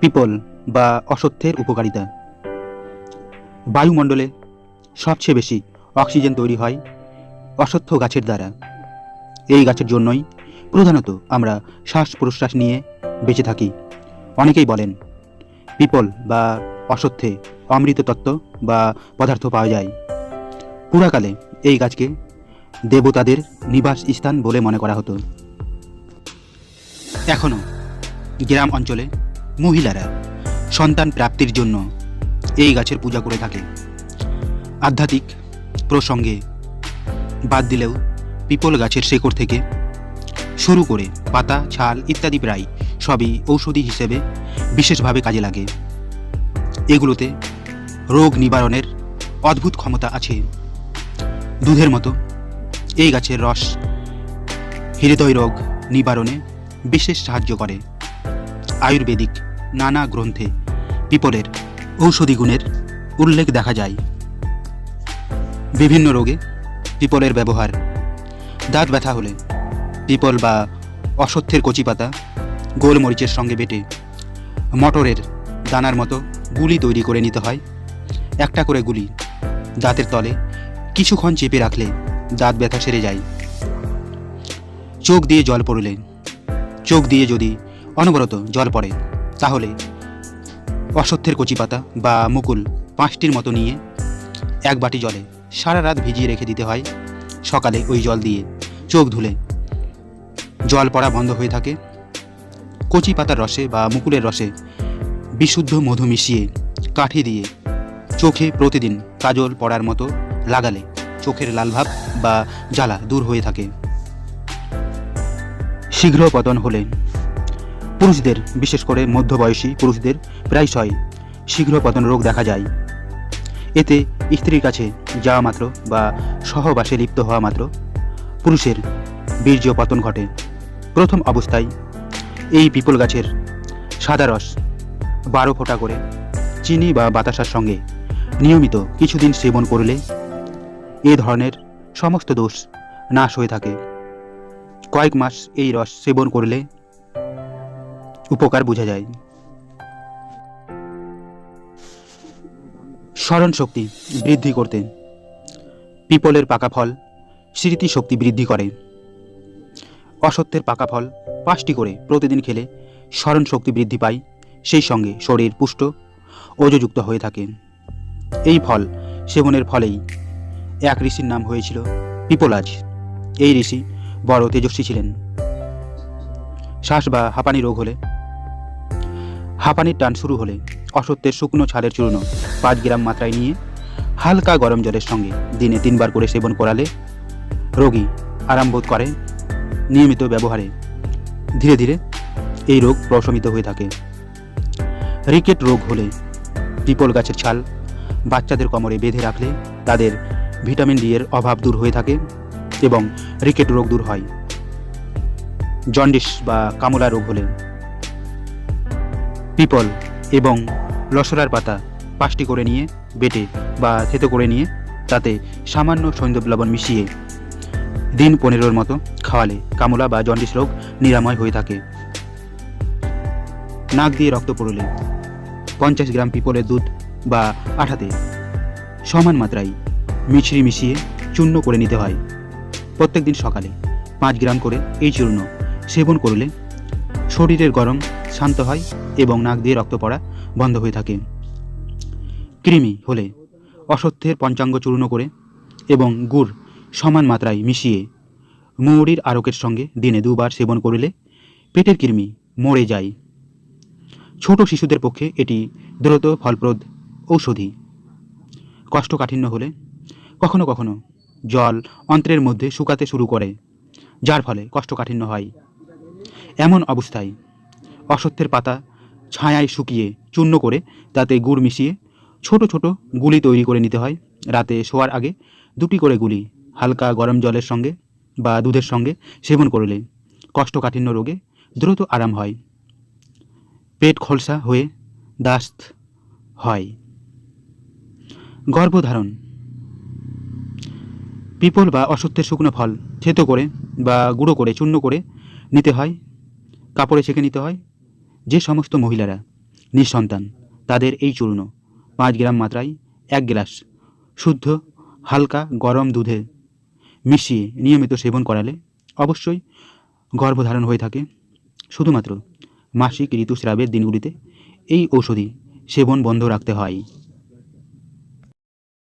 People বা অসত্যের উপকারিতা। বায়ুমণ্ডলে সবচেয়ে বেশি অক্সিজেন তৈরি হয় অসত্য গাছের দ্বারা। এই গাছের জন্যই প্রধানত আমরা শ্বাস প্রশ্বাস নিয়ে বেঁচে থাকি। অনেকেই বলেন, পিপল বা অসত্যে অমৃত তত্ত্ব বা পদার্থ পাওয়া যায়। পুরাকালে এই গাছকে দেবতাদের নিবাস স্থান বলে মনে করা হতো। এখনও গ্রাম অঞ্চলে মহিলারা সন্তান প্রাপ্তির জন্য এই গাছের পূজা করে থাকে। আধ্যাত্মিক প্রসঙ্গে বাদ দিলেও পিপল গাছের শেকড় থেকে শুরু করে পাতা, ছাল ইত্যাদি প্রায় সবই ঔষধি হিসেবে বিশেষভাবে কাজে লাগে। এগুলোতে রোগ নিবারণের অদ্ভুত ক্ষমতা আছে। দুধের মতো এই গাছের রস হৃদয় রোগ নিবারণে বিশেষ সাহায্য করে। আয়ুর্বেদিক নানা গ্রন্থে। পিপলের ঔষধি গুণের উল্লেখ দেখা যায়। বিভিন্ন রোগে পিপলের ব্যবহার। দাঁত ব্যথা হলে পিপল বা অসত্যের কচি পাতা গোলমরিচের সঙ্গে বেটে মটরের দানার মতো গুলি তৈরি করে নিতে হয়। একটা করে গুলি দাঁতের তলে কিছুক্ষণ চেপে রাখলে দাঁত ব্যথা সেরে যায়। চোখ দিয়ে জল পড়লে, চোখ দিয়ে যদি অনবরত জল পড়ে তাহলে অসত্যের কচি পাতা বা মুকুল পাঁচটির মতো নিয়ে এক বাটি জলে সারা রাত ভিজিয়ে রেখে দিতে হয় সকালে ওই জল দিয়ে। চোখ ধুলে জল পড়া বন্ধ হয়ে থাকে। কচি পাতার রসে বা মুকুলের রসে বিশুদ্ধ মধু মিশিয়ে কাঠি দিয়ে চোখে প্রতিদিন কাজল পড়ার মতো লাগালে চোখের লালভাব বা জ্বালা দূর হয়ে থাকে। শীঘ্র পতন হলে পুরুষদের, বিশেষ করে মধ্যবয়সী পুরুষদের প্রায়শই শীঘ্র পতন রোগ দেখা যায়। এতে স্ত্রীর কাছে যাওয়া মাত্র বা সহবাসে লিপ্ত হওয়া মাত্র পুরুষের বীর্য পতন ঘটে। প্রথম অবস্থায় এই পিপল গাছের সাদা রস বারো ফোঁটা করে চিনি বা বাতাসার সঙ্গে নিয়মিত কিছুদিন সেবন করলে এ ধরনের সমস্ত দোষ নাশ হয়ে থাকে। কয়েক মাস এই রস সেবন করলে উপকার বোঝা যায়। স্মরণ শক্তি বৃদ্ধি করতে। পিপলের পাকা ফল স্মৃতি শক্তি বৃদ্ধি করে। অসত্যের পাকা ফল পাঁচটি করে প্রতিদিন খেলে স্মরণ শক্তি বৃদ্ধি পায়, সেই সঙ্গে শরীর পুষ্ট, ওজযুক্ত হয়ে থাকে। এই ফল সেবনের ফলেই এক ঋষির নাম হয়েছিল পিপলাজ। এই ঋষি বড় তেজস্বী ছিলেন। শ্বাস বা হাঁপানি রোগ হলে হাঁপানির টান শুরু হলে অসত্যের শুকনো ছালের চূর্ণ পাঁচ গ্রাম মাত্রায় নিয়ে হালকা গরম জলের সঙ্গে দিনে তিনবার করে সেবন করালে রোগী আরাম বোধ করে। নিয়মিত ব্যবহারে ধীরে ধীরে এই রোগ প্রশমিত হয়ে থাকে। রিকেট রোগ হলে পিপল গাছের ছাল বাচ্চাদের কোমরে বেঁধে রাখলে তাদের ভিটামিন ডি এর অভাব দূর হয়ে থাকে এবং রিকেট রোগ দূর হয়। জন্ডিস বা কামলা রোগ হলে পিপল এবং লসরার পাতা পাঁচটি করে নিয়ে বেটে বা থেতো করে নিয়ে তাতে সামান্য সৈন্দব লবণ মিশিয়ে দিন পনেরোর মতো খাওয়ালে কামলা বা জন্ডিস রোগ নিরাময় হয়ে থাকে। নাক দিয়ে রক্ত পড়লে পঞ্চাশ গ্রাম পিপলের দুধ বা আঠাতে সমান মাত্রায় মিছরি মিশিয়ে চূর্ণ করে নিতে হয়। প্রত্যেকদিন সকালে পাঁচ গ্রাম করে এই চূর্ণ সেবন করলে শরীরের গরম শান্ত হয় এবং নাক দিয়ে রক্ত পড়া বন্ধ হয়ে থাকে। কৃমি হলে অসত্যের পঞ্চাঙ্গ চূর্ণ করে এবং গুড় সমান মাত্রায় মিশিয়ে মৌরির আরকের সঙ্গে দিনে দুবার সেবন করিলে পেটের কৃমি মরে যায়। ছোট শিশুদের পক্ষে এটি দ্রুত ফলপ্রদ ঔষধি। কষ্টকাঠিন্য হলে কখনো কখনো জল অন্ত্রের মধ্যে শুকাতে শুরু করে, যার ফলে কষ্টকাঠিন্য হয়। এমন অবস্থায় অসত্যের পাতা ছায়ায় শুকিয়ে চূর্ণ করে তাতে গুড় মিশিয়ে ছোট ছোট গুলি তৈরি করে নিতে হয়। রাতে শোয়ার আগে দুটি করে গুলি হালকা গরম জলের সঙ্গে বা দুধের সঙ্গে সেবন করলে কষ্টকাঠিন্য রোগে দ্রুত আরাম হয়। পেট খলসা হয়ে দাস্ত হয়। গর্ভধারণ পিপল বা অসত্যের শুকনো ফল থেতো করে বা গুঁড়ো করে চূর্ণ করে নিতে হয়। কাপড়ে ছেঁকে নিতে হয়। যে সমস্ত মহিলারা নিঃসন্তান, তাদের এই চূর্ণ। পাঁচ গ্রাম মাত্রায় এক গ্লাস শুদ্ধ, হালকা, গরম দুধে মিশিয়ে নিয়মিত সেবন করালে অবশ্যই গর্ভধারণ হয়ে থাকে। শুধুমাত্র মাসিক ঋতুস্রাবের দিনগুলিতে এই ঔষধি সেবন বন্ধ রাখতে হয়।